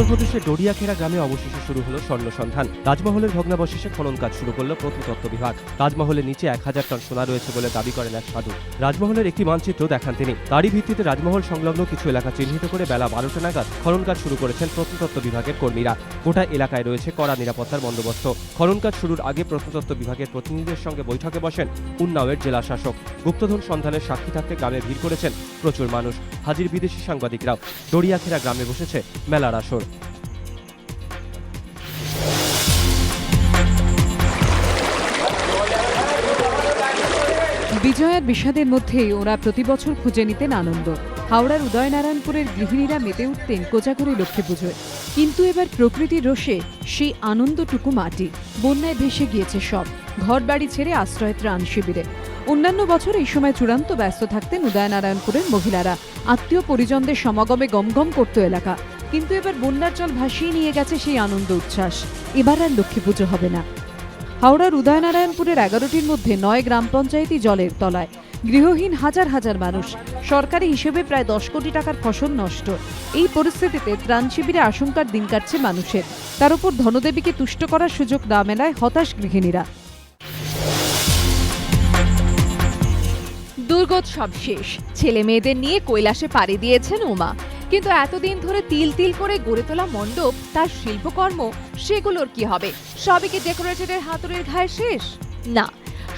উত্তরপ্রদেশের ডোরিয়াখেরা গ্রামে অবশেষে শুরু হলো স্বর্ণ সন্ধান। তাজমহলের ভগ্নাবশেষে খনন কাজ শুরু করল প্রত্নতত্ত্ব বিভাগ তাজমহলের নিচে এক হাজার টন সোনা রয়েছে বলে দাবি করেন এক সাধু। রাজমহলের একটি মানচিত্র দেখান তিনি। তারই ভিত্তিতে রাজমহল সংলগ্ন কিছু এলাকা চিহ্নিত করে বেলা বারোটা নাগাদ খনন কাজ শুরু করেছেন প্রত্নতত্ত্ব বিভাগের কর্মীরা। গোটা এলাকায় রয়েছে কড়া নিরাপত্তার বন্দোবস্ত। খনন কাজ শুরুর আগে প্রত্নতত্ত্ব বিভাগের প্রতিনিধিদের সঙ্গে বৈঠকে বসেন উন্নাওয়ের জেলা শাসক। গুপ্তধন সন্ধানের সাক্ষী থাকতে গ্রামে ভিড় করেছেন প্রচুর মানুষ। হাজির বিদেশি সাংবাদিকরাও। ডরিয়াখেরা গ্রামে বসেছে মেলার আসর। বিজয়ার বিষাদের মধ্যেই ওরা প্রতি বছর খুঁজে নিতেন আনন্দ। হাওড়ার উদয়নারায়ণপুরের গৃহিণীরা মেতে উঠতেন কোজাগরী লক্ষ্মী পুজোয়। কিন্তু এবার প্রকৃতির রোষে সেই আনন্দটুকু মাটি। বন্যায় ভেসে গিয়েছে সব। ঘর বাড়ি ছেড়ে আশ্রয় ত্রাণ শিবিরে। অন্যান্য বছর এই সময় চূড়ান্ত ব্যস্ত থাকতেন উদয়নারায়ণপুরের মহিলারা। আত্মীয় পরিজনদের সমাগমে গমগম করত এলাকা। কিন্তু এবার বন্যার জল ভাসিয়ে নিয়ে গেছে সেই আনন্দ উচ্ছ্বাস। এবার আর লক্ষ্মী পুজো হবে না। হাওড়ার উদয়নারায়ণপুরের এগারোটির মধ্যে নয় গ্রাম পঞ্চায়েতই জলের তলায়। গৃহহীন হাজার হাজার মানুষ। সরকারি হিসেবে প্রায় দশ কোটি টাকার ফসল নষ্ট। এই পরিস্থিতিতে ত্রাণ শিবিরে আশঙ্কার দিন কাটছে মানুষের। তার উপর ধনদেবীকে তুষ্ট করার সুযোগ না মেলায় হতাশ গৃহিণীরা। দুর্গোৎসব শেষ। ছেলে মেয়েদের নিয়ে কৈলাসে পাড়ি দিয়েছেন উমা। কিন্তু এতদিন ধরে তিল তিল করে গড়ে তোলা মণ্ডপ, তার শিল্পকর্ম, সেগুলোর কি হবে? সবই কি ডেকোরেটরের হাতুড়ির ঘায়ে শেষ? না।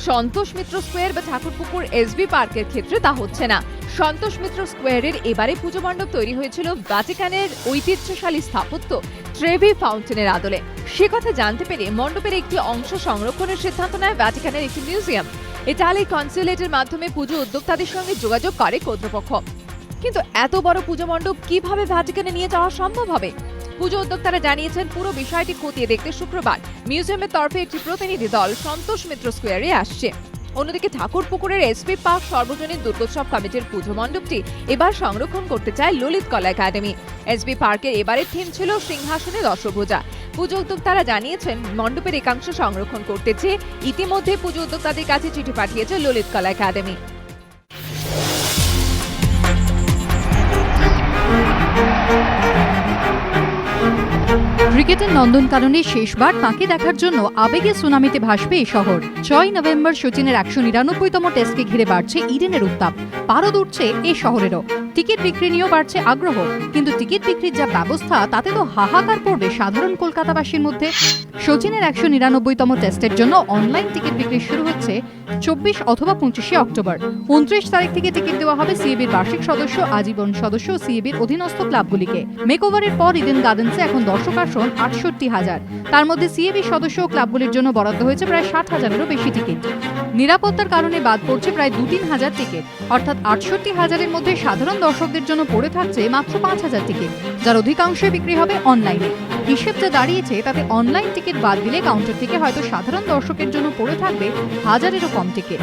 সন্তোষ মিত্র স্কোয়ার বা ঠাকুরপুকুর এসবি পার্কের ক্ষেত্রে তা হচ্ছে না। সন্তোষ মিত্র স্কোয়ারের এবারে পুজো মণ্ডপ তৈরি হয়েছিল ভ্যাটিকানের ঐতিহ্যশালী স্থাপত্য ট্রেভি ফাউন্টেনের আদলে। সে কথা জানতে পেরে মণ্ডপের একটি অংশ সংরক্ষণের সিদ্ধান্ত নেয় ভ্যাটিকানের একটি মিউজিয়াম ইটালি কনসুলেটের মাধ্যমে পুজো উদ্যোক্তাদের সঙ্গে যোগাযোগ করে কর্তৃপক্ষ। কিন্তু এত বড় পুজো মণ্ডপ কীভাবে ভ্যাটিকানে নিয়ে যাওয়া সম্ভব হবে? পুজো উদ্যোক্তারা জানিয়েছেন, পুরো বিষয়টি খতিয়ে দেখতে শুক্রবার মিউজিয়ামের তরফে একটি প্রতিনিধি দল সন্তোষ মিত্র স্কোয়ারে আসছে। অন্যদিকে ঠাকুর পুকুরের এসপি পার্ক সর্বজনীন দুর্গোৎসব কমিটির পুজো মণ্ডপটি এবার সংরক্ষণ করতে চায় ললিত কলা একাডেমি। এসবি পার্কের এবারের থিম ছিল সিংহাসনে দশভূজা পুজো উদ্যোক্তারা জানিয়েছেন, মণ্ডপের একাংশ সংরক্ষণ করতে চেয়ে ইতিমধ্যে পুজো উদ্যোক্তাদের কাছে চিঠি পাঠিয়েছে ললিত কলা একাডেমি। ক্রিকেটের নন্দনকাননে শেষবার তাঁকে দেখার জন্য আবেগে সুনামিতে ভাসবে এই শহর। ছয় নভেম্বর সচিনের একশো নিরানব্বইতম টেস্টকে ঘিরে বাড়ছে ইডেনের উত্তাপ। পারদ উঠছে এই শহরেরও। টিকিট বিক্রি নিয়েও বাড়ছে আগ্রহ। কিন্তু টিকিট বিক্রির যা ব্যবস্থা, তাতে তো হাহাকার পড়বে সাধারণ কলকাতাবাসীর মধ্যে। সচিনের একশো নিরানব্বইতম টেস্টের জন্য অনলাইন টিকিট বিক্রি শুরু হচ্ছে চব্বিশ অথবা পঁচিশে অক্টোবর। উনত্রিশ তারিখ থেকে টিকিট দেওয়া হবে সিএবির বার্ষিক সদস্য, আজীবন সদস্য সিএবির অধীনস্থ ক্লাবগুলিকে। মেকওভারের পর ইডেন গার্ডেন্সে এখন দর্শক আসন আটষট্টি হাজার। তার মধ্যে সিএবি সদস্য ক্লাবগুলির জন্য বরাদ্দ হয়েছে প্রায় ষাট হাজারেরও বেশি টিকিট। নিরাপত্তার কারণে বাদ পড়ছে প্রায় দু তিন হাজার টিকিট অর্থাৎ আটষট্টি হাজারের মধ্যে সাধারণ দর্শকদের জন্য পড়ে থাকছে মাত্র পাঁচ হাজার টিকিট যার অধিকাংশই বিক্রি হবে অনলাইনে হিসেব যা দাঁড়িয়েছে, তাতে অনলাইন টিকিট বাদ দিলে কাউন্টার থেকে হয়তো সাধারণ দর্শকের জন্য পড়ে থাকবে হাজারেরও কম টিকিট